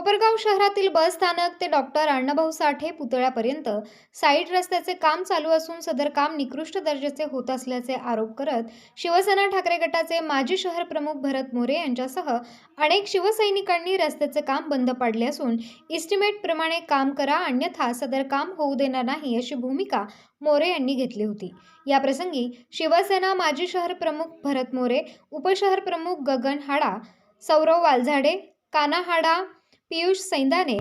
कोपरगाव शहरातील बस स्थानक ते डॉक्टर अण्णाभाऊ साठे पुतळ्यापर्यंत साईड रस्त्याचे काम चालू असून सदर काम निकृष्ट दर्जाचे होत असल्याचे आरोप करत शिवसेना ठाकरे गटाचे माजी शहर प्रमुख भरत मोरे यांच्यासह अनेक शिवसैनिकांनी रस्त्याचे काम बंद पाडले असून इस्टिमेटप्रमाणे काम करा अन्यथा सदर काम होऊ देणार नाही अशी भूमिका मोरे यांनी घेतली होती. याप्रसंगी शिवसेना माजी शहर प्रमुख भरत मोरे उपशहर प्रमुख गगन हाडा सौरव वालझाडे काना हाडा पियुष सैंदाने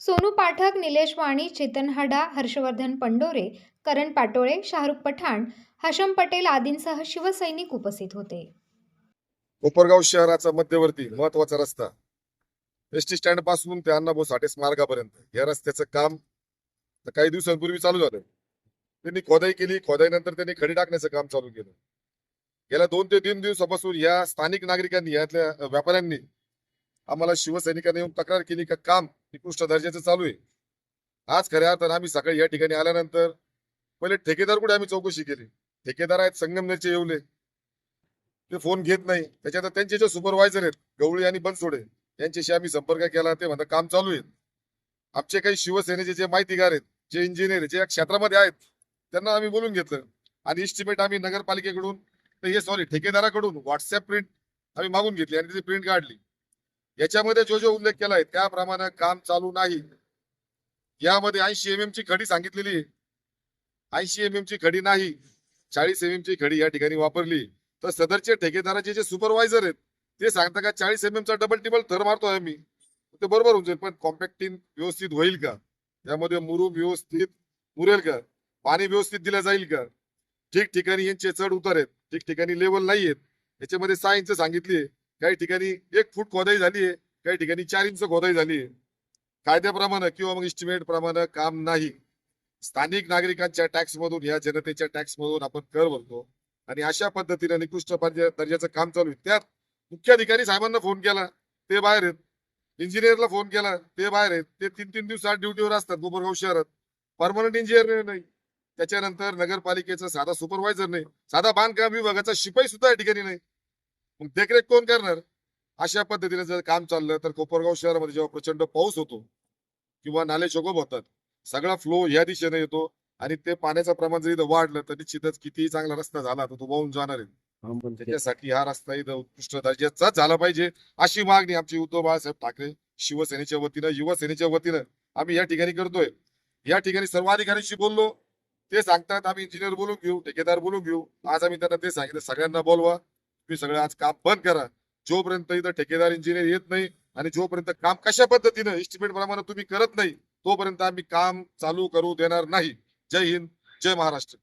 सोनू पाठक निलेश वाणी चेतन हडा हर्षवर्धन पंडोरे करण पाटोळे शाहरुख पठाण हशम पटेल आदींसह शिवसैनिक उपस्थित होते. कोपरगाव शहराचा मध्यवर्ती महत्त्वाचा रस्ता. एस टी स्टँडपासून ते अण्णाभाऊ साठे स्मारकापर्यंत. या रस्त्याचं काम काही दिवसांपूर्वी चालू झालं. त्यांनी खोदाई केली. खोदाईनंतर त्यांनी खडी टाकण्याचं काम चालू केलं. गेल्या दोन ते तीन दिवसापासून या स्थानिक नागरिकांनी यातल्या व्यापाऱ्यांनी आम्हाला शिवसैनिकांनी येऊन तक्रार केली का काम निकृष्ट दर्जाचं चालू आहे. आज खऱ्या अर्थानं आम्ही सकाळी या ठिकाणी आल्यानंतर पहिले ठेकेदार कुठे आम्ही चौकशी केली. ठेकेदार आहेत संगमनेरचे येवले. ते फोन घेत नाही. त्याच्यात त्यांचे जे सुपरवायझर आहेत गवळी आणि बनसोडे यांच्याशी आम्ही संपर्क केला. ते म्हणतात काम चालू आहे. आमचे काही शिवसेनेचे जे माहितीगार आहेत जे इंजिनियर जे या क्षेत्रामध्ये आहेत त्यांना आम्ही बोलून घेतलं. आणि इस्टिमेट आम्ही नगरपालिकेकडून हे सॉरी ठेकेदाराकडून व्हॉट्सअप प्रिंट आम्ही मागून घेतली आणि ती प्रिंट काढली. याच्यामध्ये जो जो उल्लेख केलाय त्याप्रमाणे काम चालू नाही. यामध्ये ऐंशी एम एम ची खडी सांगितलेली ऐंशी एम एम ची खडी नाही. चाळीस एम एम ची खडी या ठिकाणी वापरली. तर सदरचे ठेकेदाराचे जे सुपरवायझर आहेत ते सांगता का चाळीस एम चा डबल टिबल थर मारतोय मी ते बरोबर होऊन जाईल पण कॉम्पॅक्टिंग व्यवस्थित होईल का? त्यामध्ये मुरुम व्यवस्थित मुरेल का? पाणी व्यवस्थित दिलं जाईल का? ठिकठिकाणी यांचे चढ उतार आहेत ठिकठिकाणी लेवल नाही आहेत. याच्यामध्ये सायन्स इंच सांगितली काही ठिकाणी एक फूट खोदाई झाली आहे काही ठिकाणी चार इंच खोदाई झाली आहे कायद्याप्रमाणे किंवा मग इस्टिमेट प्रमाणे काम नाही. स्थानिक नागरिकांच्या टॅक्स मधून या जनतेच्या टॅक्स मधून आपण कर भरतो. आणि अशा पद्धतीने निकृष्ट दर्जाचं काम चालू आहे. त्यात मुख्याधिकारी साहेबांना फोन केला. ते बाहेर आहेत. इंजिनियरला फोन केला. ते बाहेर आहेत. ते तीन तीन दिवस आठ ड्युटीवर असतात. गोबरगाव शहरात. परमनंट इंजिनियर नाही. त्याच्यानंतर नगरपालिकेचा साधा सुपरवायझर नाही. साधा बांधकाम विभागाचा शिपाई सुद्धा या ठिकाणी नाही. मग देखरेख कोण करणार? अशा पद्धतीने जर काम चाललं तर कोपरगाव शहरामध्ये जेव्हा प्रचंड पाऊस होतो किंवा नाले चोगप होतात सगळा फ्लो या दिशेने येतो आणि ते पाण्याचं प्रमाण जर इथं वाढलं तर निश्चितच कितीही चांगला रस्ता झाला तर तो वाहून जाणार आहे. त्याच्यासाठी हा रस्ता इथं उत्कृष्ट दर्जाचाच झाला पाहिजे अशी मागणी आमची उद्धव बाळासाहेब ठाकरे शिवसेनेच्या वतीनं युवासेनेच्या वतीनं आम्ही या ठिकाणी करतोय. या ठिकाणी सर्व अधिकाऱ्यांशी बोललो ते सांगतात आम्ही इंजिनियर बोलून घेऊ ठेकेदार बोलून घेऊ. आज आम्ही त्यांना ते सांगितलं सगळ्यांना बोलवा. तुम्ही सगळं आज काम बंद करा. जोपर्यंत इथं ठेकेदार इंजिनियर येत नाही आणि जोपर्यंत काम कशा पद्धतीनं इस्टिमेट प्रमाणे तुम्ही करत नाही तोपर्यंत आम्ही काम चालू करू देणार नाही. जय हिंद जय महाराष्ट्र.